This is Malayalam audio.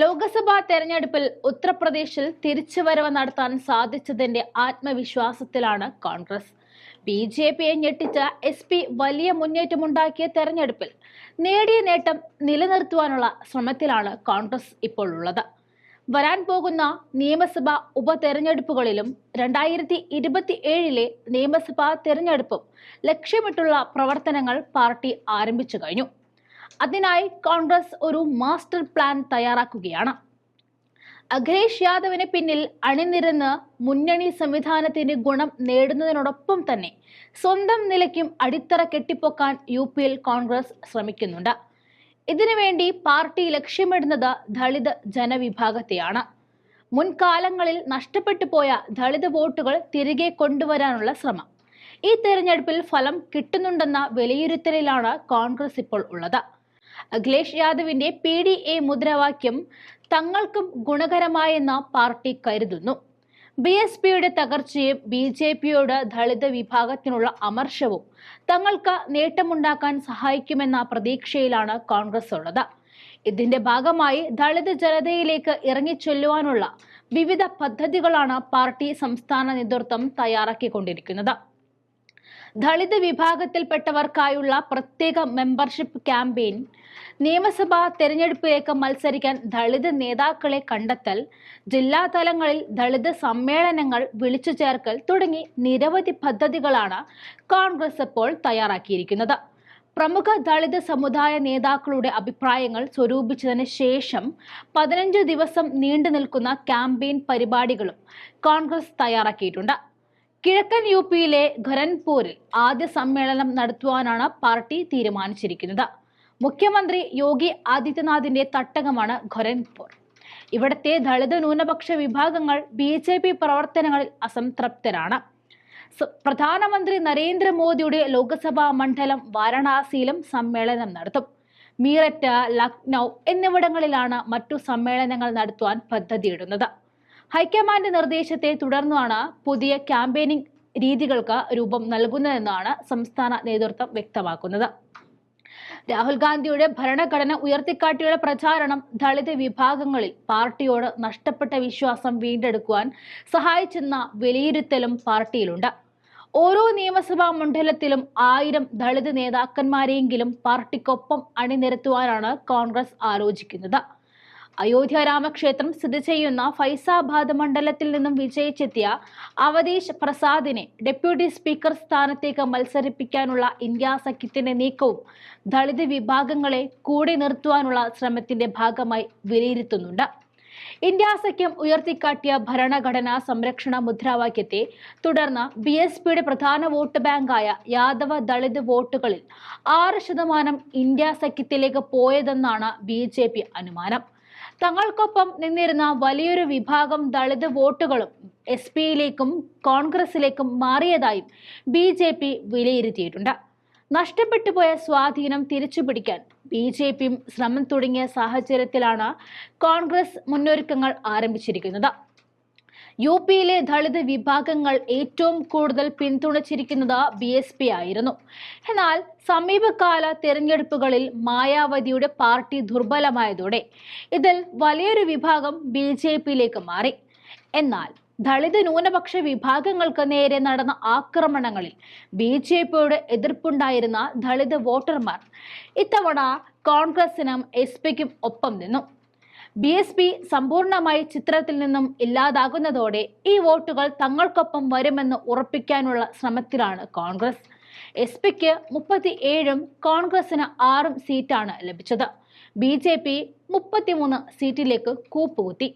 ലോക്സഭാ തെരഞ്ഞെടുപ്പിൽ ഉത്തർപ്രദേശിൽ തിരിച്ചുവരവ് നടത്താൻ സാധിച്ചതിന്റെ ആത്മവിശ്വാസത്തിലാണ് കോൺഗ്രസ്. ബി ജെ പിയെ ഞെട്ടിച്ച എസ് പി വലിയ മുന്നേറ്റമുണ്ടാക്കിയ തെരഞ്ഞെടുപ്പിൽ നേടിയ നേട്ടം നിലനിർത്തുവാനുള്ള ശ്രമത്തിലാണ് കോൺഗ്രസ് ഇപ്പോൾ ഉള്ളത്. വരാൻ പോകുന്ന നിയമസഭാ ഉപതെരഞ്ഞെടുപ്പുകളിലും രണ്ടായിരത്തി ഇരുപത്തി ഏഴിലെ നിയമസഭാ തെരഞ്ഞെടുപ്പും ലക്ഷ്യമിട്ടുള്ള പ്രവർത്തനങ്ങൾ പാർട്ടി ആരംഭിച്ചു കഴിഞ്ഞു. അതിനായി കോൺഗ്രസ് ഒരു മാസ്റ്റർ പ്ലാൻ തയ്യാറാക്കുകയാണ്. അഖിലേഷ് യാദവിന് പിന്നിൽ അണിനിരന്ന് മുന്നണി സംവിധാനത്തിന്റെ ഗുണം നേടുന്നതിനോടൊപ്പം തന്നെ സ്വന്തം നിലയ്ക്കും അടിത്തറ കെട്ടിപ്പൊക്കാൻ യു പിയിൽ കോൺഗ്രസ് ശ്രമിക്കുന്നുണ്ട്. ഇതിനുവേണ്ടി പാർട്ടി ലക്ഷ്യമിടുന്നത് ദളിത് ജനവിഭാഗത്തെയാണ്. മുൻകാലങ്ങളിൽ നഷ്ടപ്പെട്ടു പോയ ദളിത് വോട്ടുകൾ തിരികെ കൊണ്ടുവരാനുള്ള ശ്രമം. ഈ തെരഞ്ഞെടുപ്പിൽ ഫലം കിട്ടുന്നുണ്ടെന്ന വിലയിരുത്തലിലാണ് കോൺഗ്രസ് ഇപ്പോൾ ഉള്ളത്. അഖിലേഷ് യാദവിന്റെ പി ഡി എ മുദ്രാവാക്യം തങ്ങൾക്കും ഗുണകരമായെന്ന് പാർട്ടി കരുതുന്നു. ബി എസ് പിയുടെ തകർച്ചയും ബി ജെ പിയോട് ദളിത് വിഭാഗത്തിനുള്ള അമർഷവും തങ്ങൾക്ക് നേട്ടമുണ്ടാക്കാൻ സഹായിക്കുമെന്ന പ്രതീക്ഷയിലാണ് കോൺഗ്രസ് ഉള്ളത്. ഇതിന്റെ ഭാഗമായി ദളിത് ജനതയിലേക്ക് ഇറങ്ങിച്ചൊല്ലുവാനുള്ള വിവിധ പദ്ധതികളാണ് പാർട്ടി സംസ്ഥാന നേതൃത്വം തയ്യാറാക്കിക്കൊണ്ടിരിക്കുന്നത്. ദളിത് വിഭാഗത്തിൽപ്പെട്ടവർക്കായുള്ള പ്രത്യേക മെമ്പർഷിപ്പ് ക്യാമ്പയിൻ നിയമസഭാ തെരഞ്ഞെടുപ്പിലേക്ക് മത്സരിക്കാൻ ദളിത് നേതാക്കളെ കണ്ടെത്തൽ ജില്ലാ തലങ്ങളിൽ ദളിത് സമ്മേളനങ്ങൾ വിളിച്ചു ചേർക്കൽ തുടങ്ങി നിരവധി പദ്ധതികളാണ് കോൺഗ്രസ് ഇപ്പോൾ തയ്യാറാക്കിയിരിക്കുന്നത്. പ്രമുഖ ദളിത് സമുദായ നേതാക്കളുടെ അഭിപ്രായങ്ങൾ സ്വരൂപിച്ചതിന് ശേഷം പതിനഞ്ച് ദിവസം നീണ്ടു നിൽക്കുന്ന ക്യാമ്പയിൻ പരിപാടികളും കോൺഗ്രസ് തയ്യാറാക്കിയിട്ടുണ്ട്. കിഴക്കൻ യു പിയിലെ ഖരൻപൂരിൽ ആദ്യ സമ്മേളനം നടത്തുവാനാണ് പാർട്ടി തീരുമാനിച്ചിരിക്കുന്നത്. മുഖ്യമന്ത്രി യോഗി ആദിത്യനാഥിന്റെ തട്ടകമാണ് ഖരൻപൂർ ഇവിടത്തെ ദളിത് ന്യൂനപക്ഷ വിഭാഗങ്ങൾ ബി ജെ പി പ്രവർത്തനങ്ങളിൽ അസംതൃപ്തരാണ്. പ്രധാനമന്ത്രി നരേന്ദ്രമോദിയുടെ ലോക്സഭാ മണ്ഡലം വാരണാസിയിലും സമ്മേളനം നടത്തും. മീററ്റ് ലക്നൗ എന്നിവിടങ്ങളിലാണ് മറ്റു സമ്മേളനങ്ങൾ നടത്തുവാൻ പദ്ധതിയിടുന്നത്. ഹൈക്കമാൻഡ് നിർദ്ദേശത്തെ തുടർന്നാണ് പുതിയ ക്യാമ്പയിനിങ് രീതികൾക്ക് രൂപം നൽകുന്നതെന്നാണ് സംസ്ഥാന നേതൃത്വം വ്യക്തമാക്കുന്നത്. രാഹുൽ ഗാന്ധിയുടെ ഭരണഘടന ഉയർത്തിക്കാട്ടിയുള്ള പ്രചാരണം ദളിത് വിഭാഗങ്ങളിൽ പാർട്ടിയോട് നഷ്ടപ്പെട്ട വിശ്വാസം വീണ്ടെടുക്കുവാൻ സഹായിച്ചെന്ന വിലയിരുത്തലും പാർട്ടിയിലുണ്ട്. ഓരോ നിയമസഭാ മണ്ഡലത്തിലും ആയിരം ദളിത് നേതാക്കന്മാരെയെങ്കിലും പാർട്ടിക്കൊപ്പം അണിനിരത്തുവാനാണ് കോൺഗ്രസ് ആലോചിക്കുന്നത്. അയോധ്യ രാമക്ഷേത്രം സ്ഥിതി ചെയ്യുന്ന ഫൈസാബാദ് മണ്ഡലത്തിൽ നിന്നും വിജയിച്ചെത്തിയ അവധീഷ് പ്രസാദിനെ ഡെപ്യൂട്ടി സ്പീക്കർ സ്ഥാനത്തേക്ക് മത്സരിപ്പിക്കാനുള്ള ഇന്ത്യ സഖ്യത്തിന്റെ നീക്കവും ദളിത് വിഭാഗങ്ങളെ കൂടെ നിർത്തുവാനുള്ള ശ്രമത്തിന്റെ ഭാഗമായി വിലയിരുത്തുന്നുണ്ട്. ഇന്ത്യ സഖ്യം ഉയർത്തിക്കാട്ടിയ ഭരണഘടനാ സംരക്ഷണ മുദ്രാവാക്യത്തെ തുടർന്ന് ബി എസ് പിയുടെ പ്രധാന വോട്ട് ബാങ്കായ യാദവ ദളിത് വോട്ടുകളിൽ ആറ് ശതമാനം ഇന്ത്യ സഖ്യത്തിലേക്ക് പോയതെന്നാണ് ബി അനുമാനം. തങ്ങൾക്കൊപ്പം നിന്നിരുന്ന വലിയൊരു വിഭാഗം ദളിത് വോട്ടുകളും എസ് പിയിലേക്കും കോൺഗ്രസിലേക്കും മാറിയതായും ബി ജെ പി വിലയിരുത്തിയിട്ടുണ്ട്. നഷ്ടപ്പെട്ടു പോയ സ്വാധീനം തിരിച്ചുപിടിക്കാൻ ബി ജെ പിയും ശ്രമം തുടങ്ങിയ സാഹചര്യത്തിലാണ് കോൺഗ്രസ് മുന്നൊരുക്കങ്ങൾ ആരംഭിച്ചിരിക്കുന്നത്. യു പിയിലെ ദളിത് വിഭാഗങ്ങൾ ഏറ്റവും കൂടുതൽ പിന്തുണച്ചിരിക്കുന്നത് ബി എസ് പി ആയിരുന്നു. എന്നാൽ സമീപകാല തിരഞ്ഞെടുപ്പുകളിൽ മായാവതിയുടെ പാർട്ടി ദുർബലമായതോടെ ഇതിൽ വലിയൊരു വിഭാഗം ബി ജെ പിയിലേക്ക് മാറി. എന്നാൽ ദളിത് ന്യൂനപക്ഷ വിഭാഗങ്ങൾക്ക് നേരെ നടന്ന ആക്രമണങ്ങളിൽ ബി ജെ പിയുടെ എതിർപ്പുണ്ടായിരുന്ന ദളിത് വോട്ടർമാർ ഇത്തവണ കോൺഗ്രസിനും എസ് പിക്കും ഒപ്പം നിന്നു. ബി എസ് പി സമ്പൂർണമായി ചിത്രത്തിൽ നിന്നും ഇല്ലാതാകുന്നതോടെ ഈ വോട്ടുകൾ തങ്ങൾക്കൊപ്പം വരുമെന്ന് ഉറപ്പിക്കാനുള്ള ശ്രമത്തിലാണ് കോൺഗ്രസ്. എസ് പിക്ക് മുപ്പത്തി ഏഴും കോൺഗ്രസിന് ആറും സീറ്റാണ് ലഭിച്ചത്. ബി ജെ പി മുപ്പത്തിമൂന്ന് സീറ്റിലേക്ക് കൂപ്പുകുത്തി.